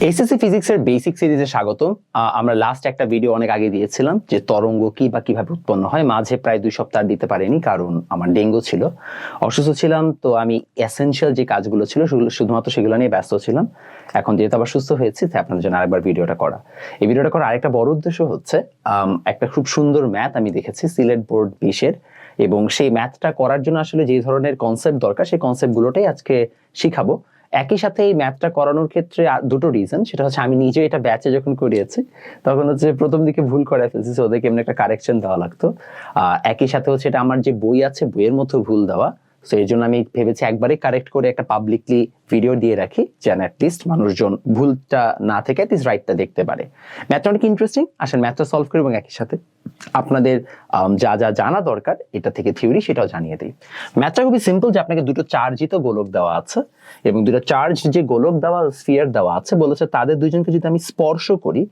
SSC ফিজিক্সের basic সিরিজে স্বাগতম। আহ, আমরা লাস্ট একটা ভিডিও অনেক আগে দিয়েছিলাম যে তরঙ্গ কি বা কীভাবে উৎপন্ন হয়। মাঝে প্রায় দুই সপ্তাহ দিতে পারিনি কারণ আমার ডেঙ্গু ছিল। অসুস্থ ছিলাম তো আমি এসেনশিয়াল যে কাজগুলো ছিল সেগুলো শুধুমাত্র সেগুলো নিয়ে ব্যস্ত ছিলাম। এখন যেহেতু আবার সুস্থ হয়েছি তাই আপনাদের জন্য আরেকবার ভিডিওটা করা। এই ভিডিওটা করার আরেকটা বড় উদ্দেশ্য হচ্ছে একটা খুব সুন্দর ম্যাথ আমি দেখেছি সিলেট বোর্ড বিশের। এবং সেই ম্যাথটা করার জন্য আসলে যে ধরনের কনসেপ্ট দরকার সেই কনসেপ্টগুলোটাই আজকে শিখাবো। একই সাথে এই ম্যাথটা করানোর ক্ষেত্রে দুটো রিজন সেটা হচ্ছে আমি নিজে এটা ব্যাচে যখন করিয়েছি, তখন হচ্ছে প্রথম দিকে ভুল করে ফেলছি, ওদেরকে এমনি একটা কারেকশন দেওয়া লাগতো। একই সাথে হচ্ছে এটা আমার যে বই আছে, বইয়ের মতো ভুল দেওয়া তো এই জন্য আমি ভেবেছি একবারে কারেক্ট করে একটা পাবলিকলি ভিডিও দিয়ে রাখি, যেন অ্যাটলিস্ট মানুষজন ভুলটা না থেকে অ্যাটলিস্ট রাইটটা দেখতে পারে। ম্যাথটা অনেক ইন্টারেস্টিং আসেন ম্যাথটা সলভ করি এবং একই সাথে আপনাদের যা যা জানা দরকার, এটা থেকে থিওরি সেটাও জানিয়ে দিই। ম্যাথটা খুবই সিম্পল যে আপনাকে দুটো চার্জিত গোলক দেওয়া আছে এবং দুটো চার্জ যে গোলক দেওয়া স্ফিয়ার দেওয়া আছে, বলেছে তাদের দুজনকে যদি আমি স্পর্শ করি,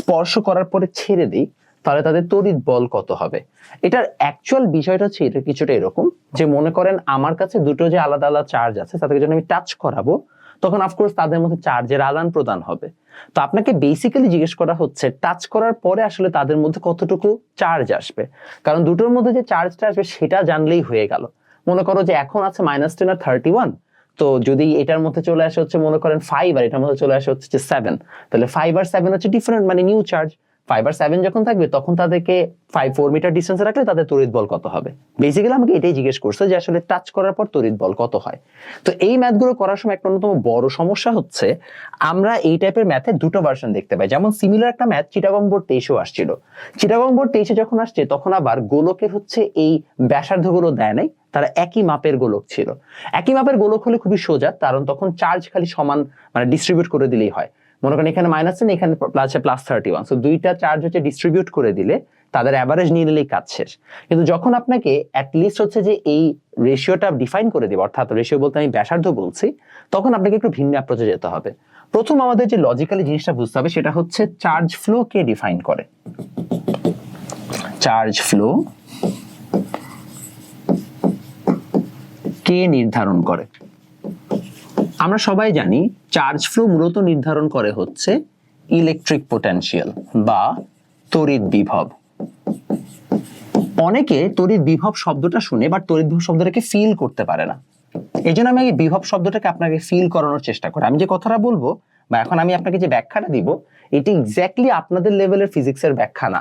স্পর্শ করার পরে ছেড়ে দিই তাহলে তাদের তড়িৎ বল কত হবে? এটার অ্যাকচুয়াল বিষয়টা হচ্ছে এটা কিছুটা এরকম, যে মনে করেন আমার কাছে দুটো যে আলাদা আলাদা চার্জ আছে, তাদেরকে যখন আমি টাচ করাবো, তখন অফকোর্স তাদের মধ্যে চার্জের আদান প্রদান হবে। তো আপনাকে বেসিক্যালি জিজ্ঞেস করা হচ্ছে টাচ করার পরে আসলে তাদের মধ্যে কতটুকু চার্জ আসবে? কারণ দুটোর মধ্যে যে চার্জটা আসবে, সেটা জানলেই হয়ে গেল। মনে করো যে এখন আছে মাইনাস টেন আর থার্টি ওয়ান তো যদি এটার মধ্যে চলে আসে হচ্ছে মনে করেন ফাইভ আর এটার মধ্যে চলে আসে হচ্ছে সেভেন তাহলে ফাইভ আর সেভেন হচ্ছে ডিফারেন্ট মানে নিউ চার্জ ফাইভ আর সেভেন যখন থাকবে, তখন তাদেরকে ফাইভ ফোর মিটার ডিস্টেন্সে রাখলে তাদের তড়িৎ বল কত হবে? বেসিক্যালি আমাকে এটাই জিজ্ঞেস করছে যে আসলে টাচ করার পর তড়িৎ বল কত হয়? তো এই ম্যাথগুলো করার সময় একটা অন্যতম বড় সমস্যা হচ্ছে, আমরা এই টাইপের ম্যাথে দুটো ভার্সন দেখতে পাই। যেমন সিমিলার একটা ম্যাথ চিটাগং বোর্ড তেইশেও আসছিল। চিটাগং বোর্ড তেইশে যখন আসছে, তখন আবার গোলকের হচ্ছে এই ব্যাসার্ধগুলো দেয় নাই, তারা একই মাপের গোলক ছিল। একই মাপের গোলক হলে খুবই সোজা, কারণ তখন চার্জ খালি সমান মানে ডিস্ট্রিবিউট করে দিলেই হয়। মনে করেন এখানে মাইনাস টেন এখানে আছে প্লাস থার্টি ওয়ান সো দুইটা চার্জ হচ্ছে ডিস্ট্রিবিউট করে দিলে তাদের অ্যাভারেজ নিয়ে নিলেই কাজ শেষ। কিন্তু যখন আপনাকে অ্যাটলিস্ট হচ্ছে যে এই রেশিওটা ডিফাইন করে দিব, অর্থাৎ রেশিও বলতে আমি ব্যাসার্ধ বলছি, তখন আপনাকে একটু ভিন্ন অ্যাপ্রোচে যেতে হবে। প্রথম আমাদের যে লজিক্যালি জিনিসটা বুঝতে হবে, সেটা হচ্ছে চার্জ ফ্লো কে ডিফাইন করে। চার্জ ফ্লো কে নির্ধারণ করে। আমরা সবাই জানি চার্জ ফ্লো মূলত নির্ধারণ করে হচ্ছে ইলেকট্রিক পোটেনশিয়াল বা তড়িৎ বিভব। অনেকে তড়িৎ বিভব শব্দটা শুনে বাট তড়িৎ বিভব শব্দটাকে ফিল করতে পারে না। এই জন্য আমি এই বিভব শব্দটাকে আপনাকে ফিল করানোর চেষ্টা করি। আমি যে কথাটা বলব, বা এখন আমি আপনাকে যে ব্যাখ্যাটা দিব, এটি এক্স্যাক্টলি আপনাদের লেভেলের ফিজিক্সের ব্যাখ্যা না।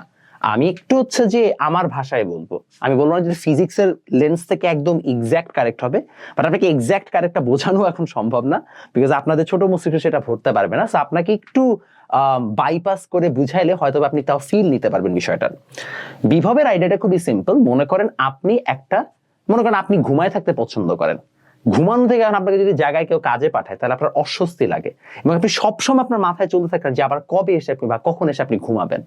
আমি একটু হচ্ছে যে আমার ভাষায় বলব। আমি বলব না যে ফিজিক্সের লেন্স থেকে একদম এক্স্যাক্ট কারেক্ট হবে বাট আপনাকে এক্স্যাক্ট কারেক্টটা বোঝানো এখন সম্ভব না বিকজ আপনাদের ছোট মস্তিষ্ক সেটা ভরতে পারবে না। সো আপনাকে একটু বাইপাস করে বুঝাইলে হয়তো আপনি তাও ফিল নিতে পারবেন বিষয়টার বিভবের আইডিয়াটা খুবই সিম্পল মনে করেন আপনি একটা, মনে করেন আপনি ঘুমায় থাকতে পছন্দ করেন। ঘুমানো থেকে এখন আপনাকে যদি জায়গায় কেউ কাজে পাঠায়, তাহলে আপনার অস্বস্তি লাগে। এবং আপনি সবসময় আপনার মাথায় চলতে থাকেন যে, আবার কবে এসে আপনি বা কখন এসে আপনি ঘুমাবেন।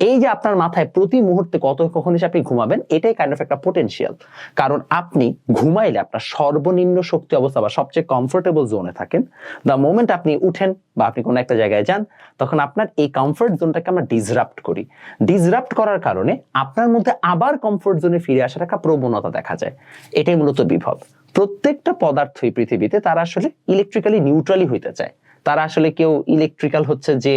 এই যে আপনার মাথায় প্রতি মুহূর্তে কত, কখন এসে আপনি ঘুমাবেন, এটাই কাইন্ড অফ একটা পোটেনশিয়াল কারণ আপনি ঘুমাইলে আপনার সর্বনিম্ন শক্তি অবস্থা বা সবচেয়ে কমফোর্টেবল জোনে থাকেন। দ্য মোমেন্ট আপনি উঠেন বা আপনি কোনো একটা জায়গায় যান, তখন আপনার এই কমফোর্ট জোনটাকে আমরা ডিসরাপ্ট করি। ডিসরাপ্ট করার কারণে আপনার মধ্যে আবার কমফোর্ট জোনে ফিরে আসার একটা প্রবণতা দেখা যায়। এটাই মূলত বিভব। প্রত্যেকটা পদার্থই পৃথিবীতে তারা আসলে ইলেকট্রিক্যালি নিউট্রালি হইতে চায়। তারা আসলে কেউ ইলেকট্রিক্যাল হচ্ছে যে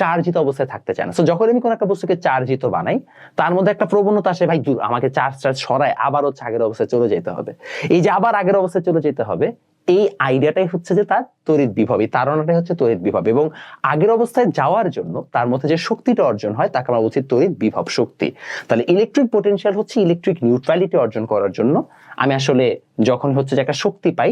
চার্জিত অবস্থায় থাকতে চায় না। যখন আমি কোনো একটা বস্তুকে চার্জিত বানাই, তার মধ্যে একটা প্রবণতা আসে, ভাই আমাকে চার্জ চার্জ সরায়, আবার হচ্ছে আগের অবস্থায় চলে যেতে হবে। এই যে আবার আগের অবস্থায় চলে যেতে হবে এই আইডিয়াটাই হচ্ছে যে তার তড়িৎ বিভব, এই তারণাটাই হচ্ছে তড়িৎ বিভব এবং আগের অবস্থায় যাওয়ার জন্য তার মধ্যে যে শক্তিটা অর্জন হয় তাকে আমরা বলছি তড়িৎ বিভব শক্তি। তাহলে ইলেকট্রিক পোটেনশিয়াল হচ্ছে ইলেকট্রিক নিউট্রালিটি অর্জন করার জন্য। আমি আসলে যখন হচ্ছে যে একটা শক্তি পাই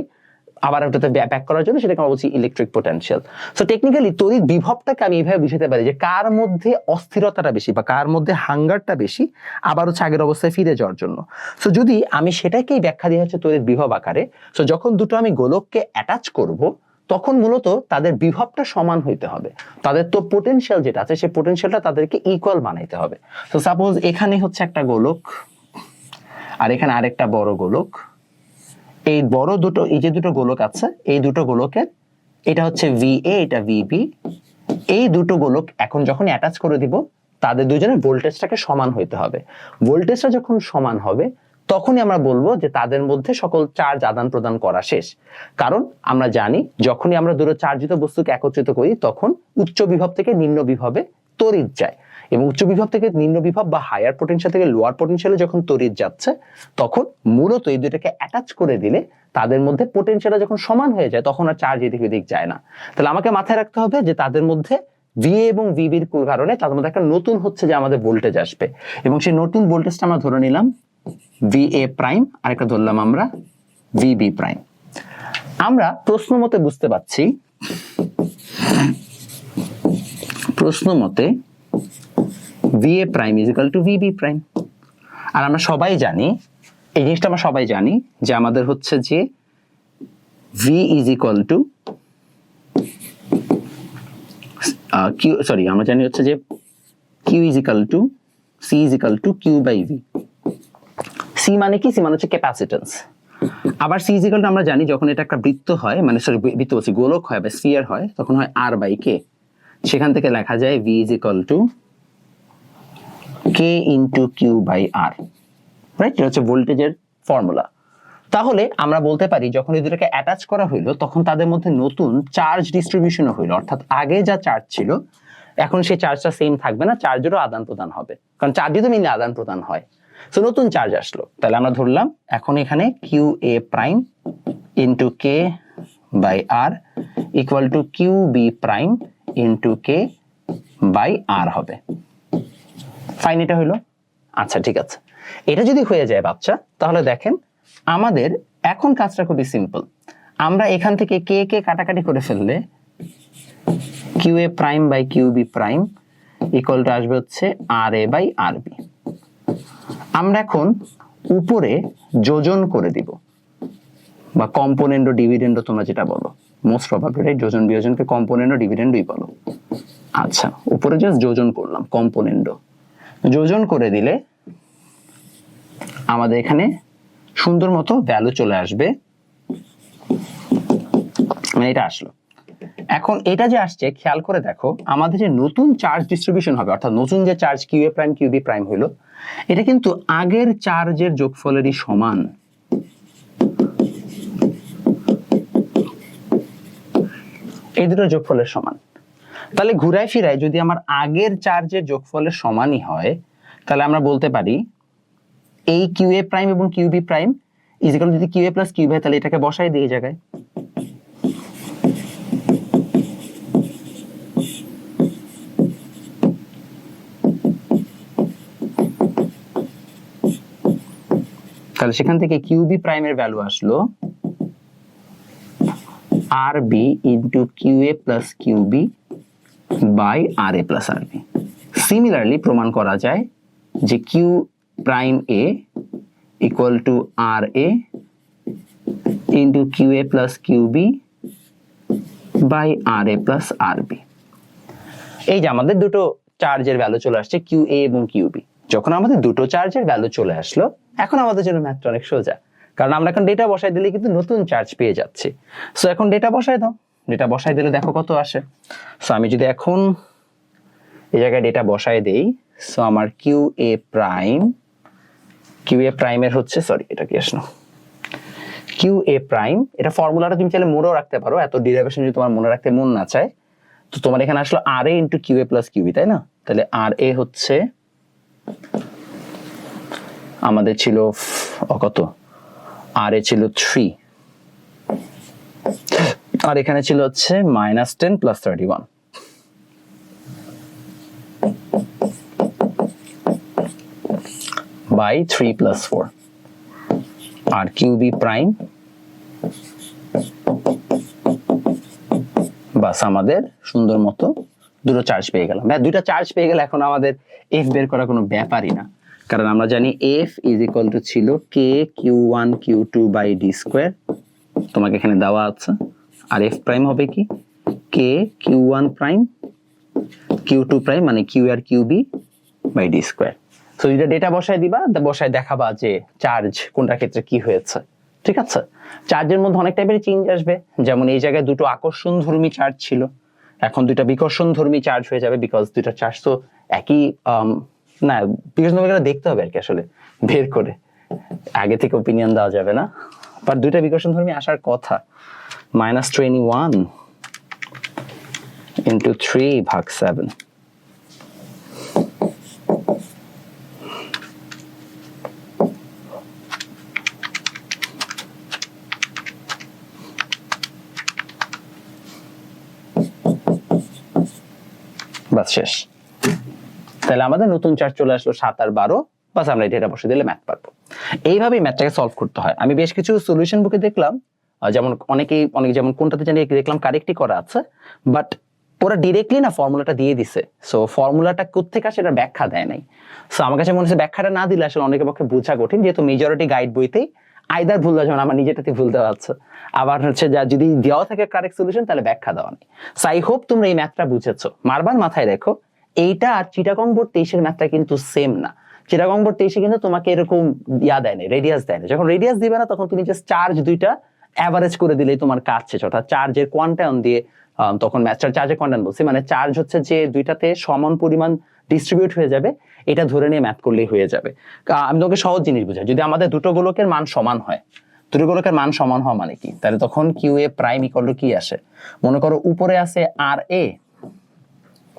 আবার ওটাতে ব্যাক করার জন্য সেটাকে আমরা বলছি ইলেকট্রিক পোটেনশিয়াল সো টেকনিক্যালি তড়িৎ বিভবটাকে আমি এইভাবে বুঝাতে পারি যে কার মধ্যে অস্থিরতাটা বেশি বা কার মধ্যে হাঙ্গারটা বেশি আবার হচ্ছে আগের অবস্থায় ফিরে যাওয়ার জন্য। সো যদি আমি সেটাকেই ব্যাখ্যা দিয়ে হচ্ছে তড়িৎ বিভব আকারে সো যখন দুটো আমি গোলককে অ্যাটাচ করব, তখন মূলত তাদের বিভবটা সমান হইতে হবে। তাদের তো পোটেনশিয়াল যেটা আছে, সেই পোটেনশিয়ালটা তাদেরকে ইকুয়াল বানাইতে হবে। তো সাপোজ এখানে হচ্ছে একটা গোলক, আর এখানে আরেকটা বড় গোলক। এই বড় দুটো, এই যে দুটো গোলক আছে, এই দুটো গোলকের এটা হচ্ছে ভি এ এটা ভিবি এই দুটো গোলক এখন যখন অ্যাটাচ করে দিব, তাদের দুজনের ভোল্টেজটাকে সমান হইতে হবে। ভোল্টেজটা যখন সমান হবে, তখনই আমরা বলব যে তাদের মধ্যে সকল চার্জ আদান প্রদান করা শেষ। কারণ আমরা জানি, যখনই আমরা দুটো চার্জিত বস্তুকে একত্রিত করি, তখন উচ্চ বিভব থেকে নিম্ন বিভবে তড়িৎ যায়। এবং উচ্চ বিভব থেকে নিম্ন বিভব বা হায়ার পোটেনশিয়াল থেকে লোয়ার পোটেনশিয়ালে যখন তড়িৎ যাচ্ছে, তখন মূলত এই দুটাকে অ্যাটাচ করে দিলে তাদের মধ্যে পোটেনশিয়াল যখন সমান হয়ে যায়, তখন আর চার্জ এদিক ওদিক যায় না। তাহলে আমাকে মাথায় রাখতে হবে যে তাদের মধ্যে ভিএ এবং ভিবির কারণে তাদের মধ্যে একটা নতুন হচ্ছে যে আমাদের ভোল্টেজ আসবে। এবং সেই নতুন ভোল্টেজটা আমরা ধরে নিলাম ভিএ প্রাইম আরেকটা ধরলাম আমরা ভিবি প্রাইম আমরা প্রশ্ন মতে বুঝতে পাচ্ছি প্রশ্ন মতে VA prime is equal to VB prime আর আমরা সবাই জানি, এই জিনিসটা আমরা সবাই জানি যে আমাদের হচ্ছে যে V is equal to Q sorry আমরা জানি হচ্ছে যে Q is equal to C is equal to Q by V C মানে কি? সি মানে হচ্ছে ক্যাপাসিটেন্স আবার সি ইজ ইকাল আমরা জানি যখন এটা একটা বৃত্ত হয় মানে সরি বৃত্ত বলছি, গোলক হয় বা স্ফিয়ার হয়, তখন হয় আর বাই কে সেখান থেকে লেখা যায় V is equal to K into Q by R right এটা হচ্ছে ভোল্টেজের ফর্মুলা তাহলে আমরা বলতে পারি, যখন এই দুটোকে অ্যাটাচ করা হইল, তখন তাদের মধ্যে নতুন চার্জ ডিস্ট্রিবিউশন হইল। অর্থাৎ আগে যা চার্জ ছিল, এখন সেই চার্জটা সেম থাকবে না চার্জেরও আদান প্রদান হবে। কারণ চার্জই তো মিলে আদান প্রদান হয় তো নতুন চার্জ আসলো। তাহলে আমরা ধরলাম, এখন এখানে Q A prime into K by R equal to Q B prime into K by R হবে। ফাইন এটা হইল। আচ্ছা ঠিক আছে। এটা যদি হয়ে যায় বাচ্চা, তাহলে দেখেন আমাদের এখন কাজটা খুবই সিম্পল আমরা এখান থেকে কে কে কাটাকাটি করে ফেললে Q A prime by Q B prime equal to আসবে হচ্ছে আর এ বাই আর বি আমরা এখন উপরে যোজন করে দিব, বা কম্পোনেন্ট ও ডিভিডেন্ড তোমরা যেটা বলো। মোস্ট প্রবাবলি রাইট যোজন বিয়োজনকে কম্পোনেন্ট ও ডিভিডেন্ডই বলো। আচ্ছা উপরে জাস্ট যোজন করলাম কম্পোনেন্ট যোজন করে দিলে আমাদের এখানে সুন্দর মতো ভ্যালু চলে আসবে। মানে এটা আসলো। এখন এটা যে আসছে, খেয়াল করে দেখো, আমাদের যে নতুন চার্জ ডিস্ট্রিবিউশন হবে, অর্থাৎ নতুন যে charge Q A prime Q B prime হলো, এটা কিন্তু আগের চার্জের যোগফলেরই সমান। এই দুটো যোগফলের সমান। তাহলে ঘুরায় ফিরায় যদি আমার আগের চার্জের যোগফলের সমানই হয়, তাহলে আমরা বলতে পারি এই কিউ এ প্রাইম এবং কিউ বি প্রাইম ইজিক্যাল যদি কিউ এ প্লাস কিউ হয়, তাহলে এটাকে বসাই দিয়ে জায়গায়। তাহলে সেখান থেকে কিউ বি প্রাইমের ভ্যালু আসলো R B into Q A plus Q B by R A plus R B similarly প্রমাণ করা যায় যে Q prime A equal to R A into Q A plus Q B by R A plus R B এই যে আমাদের দুটো চার্জের value চলে আসছে কিউ এ এবং কিউ বি যখন আমাদের দুটো চার্জের ভ্যালু চলে আসলো, এখন আমাদের জন্য ম্যাথটা অনেক সোজা। কারণ আমরা এখন ডেটা বসাই দিলে কিন্তু নতুন চার্জ পেয়ে যাচ্ছি। সো এখন ডেটা বসাই দাও। ডেটা বসাই দিলে দেখো কত আসে। সো আমি যদি এখন এই জায়গায় ডেটা বসাই দেই সো আমার Q A prime Q A প্রাইমের হচ্ছে সরি এটা কি আসলো? কিউ এ প্রাইম এটা ফর্মুলাটা তুমি চাইলে মনেও রাখতে পারো, এত ডিরাইভেশন যদি তোমার মনে রাখতে মন না চায়, তো তোমার এখানে আসলো R A into Q A plus Q B তাই না? তাহলে আর এ হচ্ছে, আমাদের ছিল কত? আর এ ছিল থ্রি আর এখানে ছিল হচ্ছে minus ten plus thirty one by three plus four R Q B prime. বাস আমাদের সুন্দর মতো দুটো চার্জ পেয়ে গেলাম। হ্যাঁ দুইটা চার্জ পেয়ে গেলে এখন আমাদের এফ বের করা কোনো ব্যাপারই না। কারণ আমরা জানি এফ ইজ ইকুয়াল টু ছিল K Q one Q two by D square তোমাকে এখানে দেওয়া আছে। আর এফ প্রাইম হবে কি? K Q one prime Q two prime মানে Q R Q B by D square তো এটা ডেটা বসায় দিবা বসায় দেখাবা যে চার্জ কোনটার ক্ষেত্রে কি হয়েছে। ঠিক আছে? চার্জের মধ্যে অনেক টাইপের চেঞ্জ আসবে। যেমন এই জায়গায় দুটো আকর্ষণ ধর্মী চার্জ ছিল। এখন দুইটা বিকর্ষণ ধর্মী চার্জ হয়ে যাবে বিকজ দুইটা চার্জ তো একই আম, না বিকর্ষণ ধর্মী দেখতে হবে আর কি আসলে বের করে। আগে থেকে ওপিনিয়ন দেওয়া যাবে না। বাট দুইটা বিকর্ষণ ধর্মী আসার কথা। Minus twenty into into three ভাগ সেভেন বাস শেষ। তাহলে আমাদের নতুন চার্ট চলে আসলো সাত আর বারো। বাস আমরা এটা বসে দিলে ম্যাথ পারব। এইভাবেই ম্যাথটাকে সলভ করতে হয়। আমি বেশ কিছু সলিউশন বুকে দেখলাম। যেমন অনেকেই, অনেক যেমন কোনটাতে জানি দেখলাম কারেক্টই করা আছে বাট ওরা ডিরেক্টলি না ফর্মুলাটা দিয়ে দিছে। সো ফর্মুলাটা কোথেকে আসে এটা ব্যাখ্যা দেয় নাই। সো আমার কাছে মনে হচ্ছে ব্যাখ্যাটা না দিলে আসলে অনেকের পক্ষে বোঝা কঠিন, যেহেতু মেজরিটি গাইড বইতেই আইদার ভুল দেওয়া যেমন আমার নিজেটাতে ভুল দেওয়া আছে। আবার হচ্ছে যা যদি দেওয়া থাকে কারেক্ট সলিউশন তাহলে ব্যাখ্যা দেওয়া নেই। সো আই হোপ তোমরা এই ম্যাথটা বুঝেছ। মারবার মাথায় রেখো এইটা আর চিটাগং বোর্ড তেইশের ম্যাথটা কিন্তু সেম না। চিটাগং বোর্ড তেইশে কিন্তু তোমাকে এরকম ইয়া দেয় না রেডিয়াস দেয় না যখন রেডিয়াস দিবে না, তখন তুমি জাস্ট চার্জ দুইটা অ্যাভারেজ করে দিলেই তোমার কাজ শেষ। অর্থাৎ চার্জের কোয়ান্টাম দিয়ে তখন ম্যাচটার চার্জের কোয়ান্টাম বলছি। মানে চার্জ হচ্ছে যে দুইটাতে সমান পরিমাণ ডিস্ট্রিবিউট হয়ে যাবে, এটা ধরে নিয়ে ম্যাথ করলেই হয়ে যাবে। আমি তোমাকে সহজ জিনিস বুঝাই। যদি আমাদের দুটো গোলকের মান সমান হয়, দুটো গোলকের মান সমান হওয়া মানে কি? তাহলে তখন কিউ এ প্রাইম ইকল কি আসে? মনে করো উপরে আছে আর এ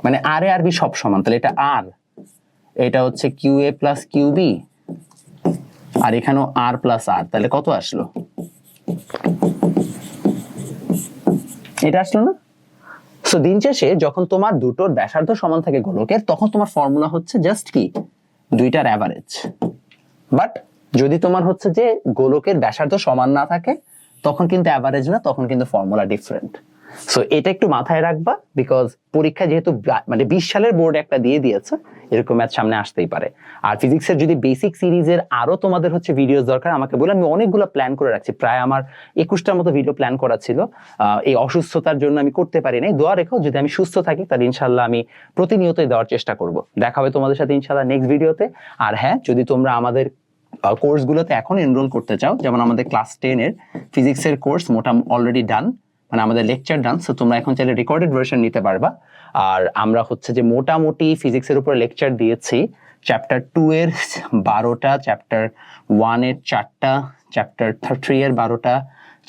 মানে আর এ আর বি সব সমান। তাহলে এটা আর এটা হচ্ছে Q A plus Q B আর এখানেও আর প্লাস আর তাহলে কত আসলো? এটা আসলো না? সো দিন শেষে যখন তোমার দুটোর ব্যাসার্ধ সমান থাকে গোলকের, তখন তোমার ফর্মুলা হচ্ছে জাস্ট কি? দুইটার অ্যাভারেজ বাট যদি তোমার হচ্ছে যে গোলকের ব্যাসার্ধ সমান না থাকে, তখন কিন্তু অ্যাভারেজ না, তখন কিন্তু ফর্মুলা ডিফারেন্ট সো এটা একটু মাথায় রাখবা বিকজ পরীক্ষা যেহেতু মানে বিশ সালের বোর্ড একটা দিয়ে দিয়েছে, এরকম ম্যাথ সামনে আসতেই পারে। আর ফিজিক্সের যদি বেসিক সিরিজের আরও তোমাদের হচ্ছে ভিডিও দরকার, আমাকে বলে, আমি অনেকগুলো প্ল্যান করে রাখছি। প্রায় আমার একুশটার মতো ভিডিও প্ল্যান করা ছিল। এই অসুস্থতার জন্য আমি করতে পারি নাই। দোয়া রেখো, যদি আমি সুস্থ থাকি, তাহলে ইনশাল্লাহ আমি প্রতিনিয়তই দেওয়ার চেষ্টা করব। দেখা হবে তোমাদের সাথে ইনশাল্লাহ নেক্সট ভিডিওতে আর হ্যাঁ যদি তোমরা আমাদের কোর্সগুলোতে এখন এনরোল করতে চাও, যেমন আমাদের ক্লাস টেনের ফিজিক্সের কোর্স মোটা অলরেডি ডান মানে আমাদের লেকচার ডান সো তোমরা এখন চাইলে রেকর্ডেড ভার্সন নিতে পারবা। আর আমরা হচ্ছে যে মোটামুটি ফিজিক্সের উপর লেকচার দিয়েছি চ্যাপ্টার টু এর বারোটা চ্যাপ্টার ওয়ানের চারটা চ্যাপ্টার থ্রি এর বারোটা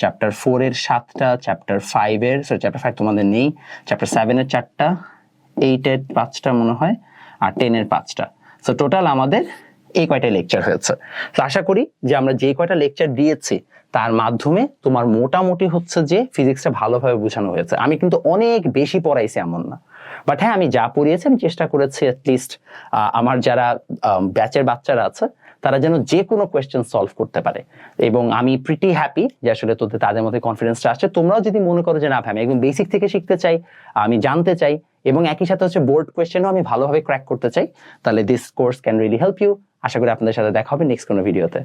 চ্যাপ্টার ফোর এর সাতটা চ্যাপ্টার ফাইভ এর সরি চ্যাপ্টার ফাইভ তোমাদের নেই চ্যাপ্টার সেভেন এর চারটা এইট এর পাঁচটা মনে হয়, আর টেন এর পাঁচটা। সো টোটাল আমাদের এই কয়টা লেকচার হয়েছে। তো আশা করি যে আমরা যে কয়টা লেকচার দিয়েছি তার মাধ্যমে তোমার মোটামুটি হচ্ছে যে ফিজিক্সটা ভালোভাবে বোঝানো হয়েছে। আমি কিন্তু অনেক বেশি পড়াইছি এমন না। বাট হ্যাঁ আমি যা পড়িয়েছি, আমি চেষ্টা করেছি অ্যাটলিস্ট আমার যারা ব্যাচের বাচ্চারা আছে, তারা যেন যে কোনো কোয়েশ্চেন সলভ করতে পারে। এবং আমি প্রিটি হ্যাপি যে আসলে তোদের, তাদের মধ্যে কনফিডেন্সটা আসছে। তোমরাও যদি মনে করো যে, না ভাই, আমি একদম বেসিক থেকে শিখতে চাই, আমি জানতে চাই, এবং একই সাথে হচ্ছে বোর্ড কোয়েশ্চেনও আমি ভালোভাবে ক্র্যাক করতে চাই, তাহলে this course can really help you আশা করি আপনাদের সাথে দেখা হবে নেক্সট কোনো ভিডিওতে